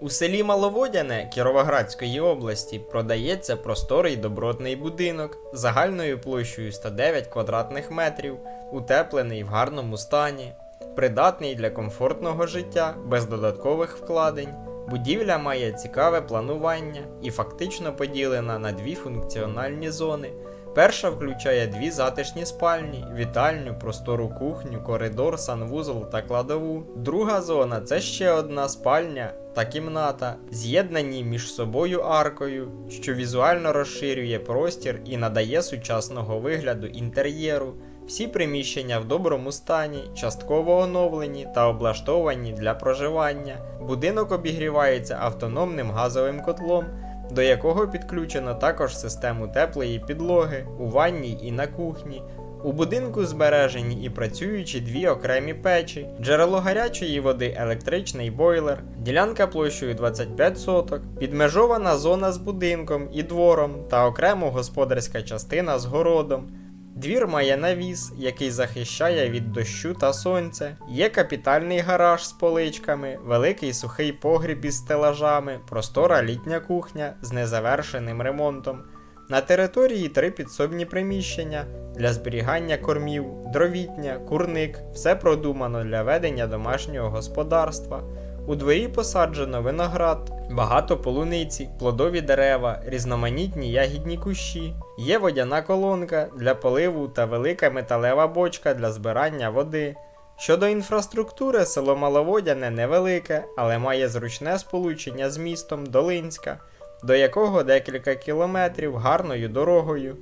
У селі Маловодяне Кіровоградської області продається просторий добротний будинок загальною площею 109 квадратних метрів, утеплений в гарному стані, придатний для комфортного життя без додаткових вкладень. Будівля має цікаве планування і фактично поділена на дві функціональні зони. Перша включає дві затишні спальні, вітальню, простору кухню, коридор, санвузол та кладову. Друга зона це ще одна спальня та кімната, з'єднані між собою аркою, що візуально розширює простір і надає сучасного вигляду інтер'єру. Всі приміщення в доброму стані, частково оновлені та облаштовані для проживання. Будинок обігрівається автономним газовим котлом, до якого підключено також систему теплої підлоги у ванній і на кухні. У будинку збережені і працюючі дві окремі печі, джерело гарячої води, електричний бойлер, ділянка площею 25 соток, підмежована зона з будинком і двором та окремо господарська частина з городом. Двір має навіс, який захищає від дощу та сонця. Є капітальний гараж з поличками, великий сухий погріб із стелажами, простора літня кухня з незавершеним ремонтом. На території три підсобні приміщення для зберігання кормів, дровітня, курник, все продумано для ведення домашнього господарства. У дворі посаджено виноград, багато полуниці, плодові дерева, різноманітні ягідні кущі. Є водяна колонка для поливу та велика металева бочка для збирання води. Щодо інфраструктури, село Маловодяне невелике, але має зручне сполучення з містом Долинська, до якого декілька кілометрів гарною дорогою,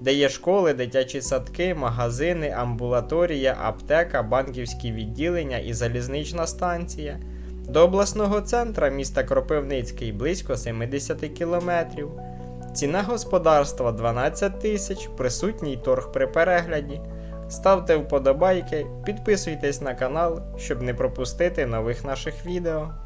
де є школи, дитячі садки, магазини, амбулаторія, аптека, банківські відділення і залізнична станція. До обласного центра міста Кропивницький близько 70 кілометрів. Ціна господарства 12 тисяч, присутній торг при перегляді. Ставте вподобайки, підписуйтесь на канал, щоб не пропустити нових наших відео.